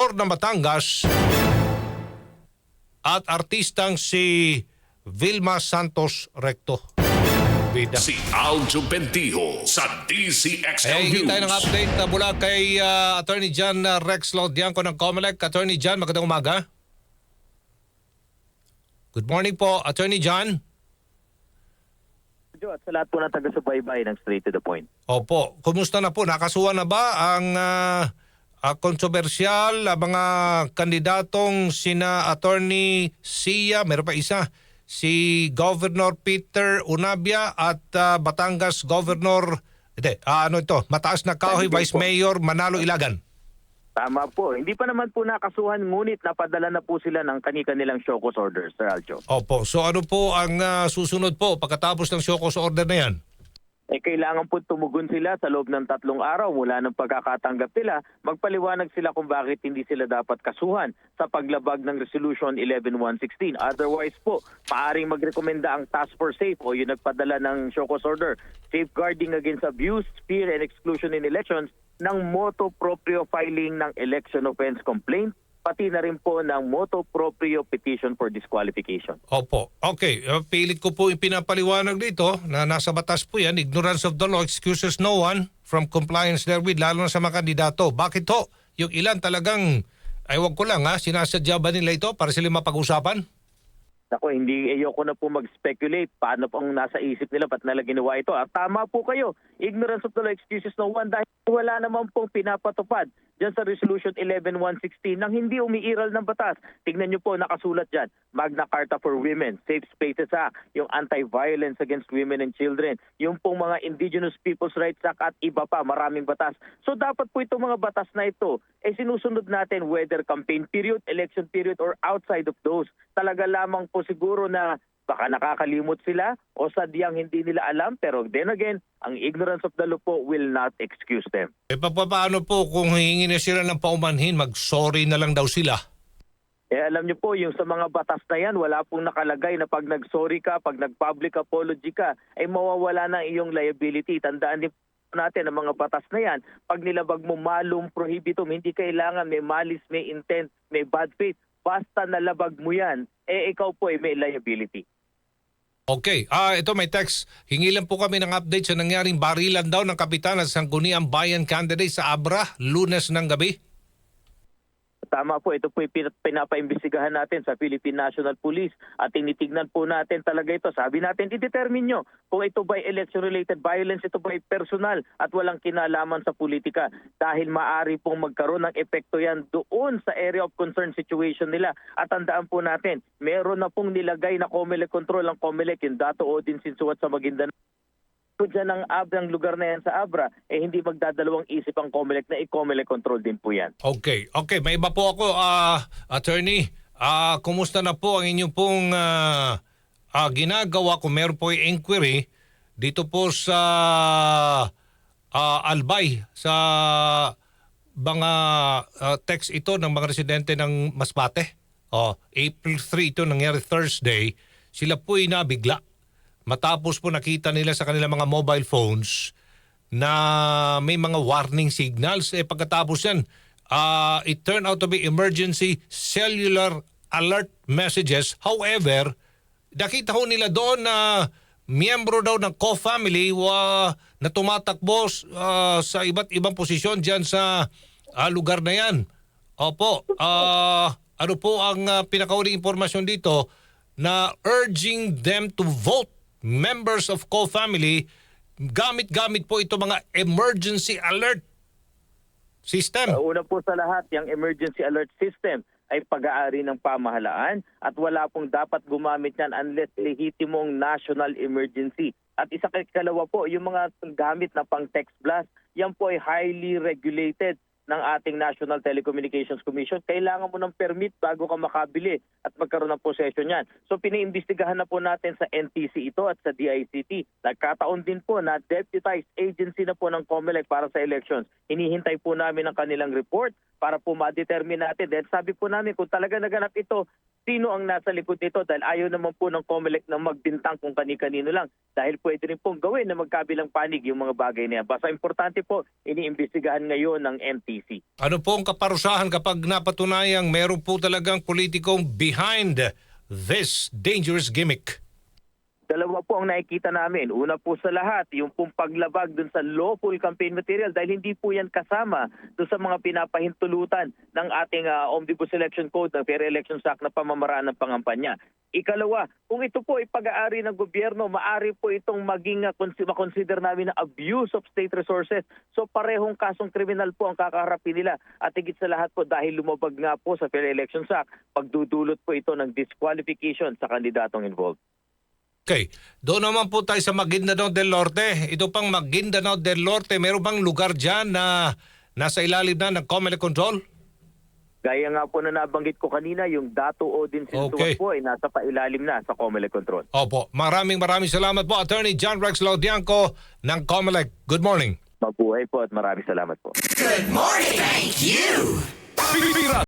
or na Batangas at artistang si Vilma Santos Recto. Bida. Si Aljo Bentijo sa DCXL Eh, hingi News. tayo ng update na mula kay ah, Attorney John ah, Rex Lodianco ng COMELEC. Attorney John, magandang umaga. Good morning po, Attorney John. Joe, at sa lahat po ng taga-subaybay ng straight to the point. Opo, kumusta na po? Nakasuhan na ba ang ah, ah, kontrobersyal ah, mga kandidatong sina Attorney Sia, meron pa isa, si Governor Peter Unabia at ah, Batangas Governor, hindi, ah, ano ito, mataas na kahoy, Hindi Vice po. Mayor Manalo Ilagan. Tama po. Hindi pa naman po nakasuhan, ngunit napadala na po sila ng kani-kanilang show cause order, Sir Aljo. Opo, so ano po ang ah, susunod po pagkatapos ng show cause order na yan? Eh, kailangan po tumugon sila sa loob ng tatlong araw mula ng pagkakatanggap nila. Magpaliwanag sila kung bakit hindi sila dapat kasuhan sa paglabag ng Resolution 11116. Otherwise po, maaring magrekomenda ang Task Force Safe o yung nagpadala ng cause order, Safeguarding Against Abuse, Fear and Exclusion in Elections ng moto proprio filing ng election offense complaint pati na rin po ng moto proprio petition for disqualification. Opo. Okay, uh, pilit ko po ipinapaliwanag dito na nasa batas po yan, ignorance of the law excuses no one from compliance therewith, lalo na sa mga kandidato. Bakit ho? Yung ilan talagang, ay wag ko lang ha, sinasadya ba nila ito para sila mapag-usapan? Ako, hindi ayoko na po mag-speculate paano pong nasa isip nila ba't nila ginawa ito. At tama po kayo, ignorance of the law excuses no one dahil wala naman pong pinapatupad dyan sa Resolution 11116 nang hindi umiiral ng batas. Tignan nyo po, nakasulat dyan, Magna Carta for Women, Safe Spaces Act, yung Anti-Violence Against Women and Children, yung pong mga Indigenous People's Rights Act at iba pa, maraming batas. So dapat po itong mga batas na ito, eh sinusunod natin whether campaign period, election period, or outside of those. Talaga lamang po siguro na baka nakakalimot sila o sadyang hindi nila alam pero then again, ang ignorance of the law po will not excuse them. E pa- pa- paano po kung hihingi na sila ng paumanhin, mag-sorry na lang daw sila? Eh alam niyo po, yung sa mga batas na yan, wala pong nakalagay na pag nag-sorry ka, pag nag-public apology ka, ay mawawala na iyong liability. Tandaan din natin ang mga batas na yan, pag nilabag mo malum prohibitum, hindi kailangan may malice, may intent, may bad faith. Basta nalabag mo yan, eh ikaw po ay may liability. Okay, ah ito may text. Hingi lang po kami ng update sa nangyaring barilan daw ng kapitan at sangguniang bayan candidate sa Abra, lunes ng gabi. Tama po, ito po pinapaimbestigahan natin sa Philippine National Police at tinitignan po natin talaga ito. Sabi natin, i-determine nyo kung ito ba election-related violence, ito ba personal at walang kinalaman sa politika dahil maari pong magkaroon ng epekto yan doon sa area of concern situation nila. At tandaan po natin, meron na pong nilagay na COMELEC control ang COMELEC, yung Dato Odin Sinsuat sa Maguindanao kung dyan ang ang lugar na yan sa Abra, eh hindi magdadalawang isip ang COMELEC na i-COMELEC control din po yan. Okay, okay. May iba po ako, ah, attorney. Ah, kumusta na po ang inyong pong ah, ah, ginagawa kung meron po inquiry dito po sa ah, Albay, sa mga ah, text ito ng mga residente ng Masbate. Oh, April 3 ito nangyari Thursday. Sila po ay nabigla. Matapos po nakita nila sa kanilang mga mobile phones na may mga warning signals. Eh pagkatapos yan, ah, it turned out to be emergency cellular alert messages. However, nakita ho nila doon na miyembro daw ng co-family wa, na tumatakbo ah, sa iba't ibang posisyon dyan sa ah, lugar na yan. Opo, ah, ano po ang uh, pinakauling impormasyon dito na urging them to vote members of co-family gamit-gamit po ito mga emergency alert system. Uh, una po sa lahat, yung emergency alert system ay pag-aari ng pamahalaan at wala pong dapat gumamit yan unless lehitimong national emergency. At isa kay kalawa po, yung mga gamit na pang text blast, yan po ay highly regulated ng ating National Telecommunications Commission. Kailangan mo ng permit bago ka makabili at magkaroon ng possession yan. So piniimbestigahan na po natin sa NTC ito at sa DICT. Nagkataon din po na deputized agency na po ng COMELEC para sa elections. Hinihintay po namin ang kanilang report para po ma-determine natin. Then sabi po namin kung talaga naganap ito, sino ang nasa likod nito dahil ayaw naman po ng COMELEC na magbintang kung kani-kanino lang dahil pwede rin pong gawin na magkabilang panig yung mga bagay na yan. Basta importante po, iniimbestigahan ngayon ng. ICC. Ano po ang kaparusahan kapag napatunayang meron po talagang politikong behind this dangerous gimmick? Dalawa po ang nakikita namin. Una po sa lahat, yung pong paglabag dun sa lawful campaign material dahil hindi po yan kasama dun sa mga pinapahintulutan ng ating ah, Omnibus Election Code, ng Fair Elections Act na pamamaraan ng pangampanya. Ikalawa, kung ito po ay pag-aari ng gobyerno, maari po itong maging uh, makonsider namin na abuse of state resources. So parehong kasong kriminal po ang kakaharapin nila. At higit sa lahat po dahil lumabag nga po sa Fair Elections Act, pagdudulot po ito ng disqualification sa kandidatong involved. Okay. Doon naman po tayo sa Maguindanao del Norte. Ito pang Maguindanao del Norte, meron bang lugar dyan na nasa ilalim na ng Comelec Control? Gaya nga po na nabanggit ko kanina, yung Dato Odin Sintuan Okay. po ay nasa pailalim na sa Comelec Control. Opo. Maraming maraming salamat po, Attorney John Rex Laudianco ng Comelec. Good morning. Mabuhay po at maraming salamat po. Pira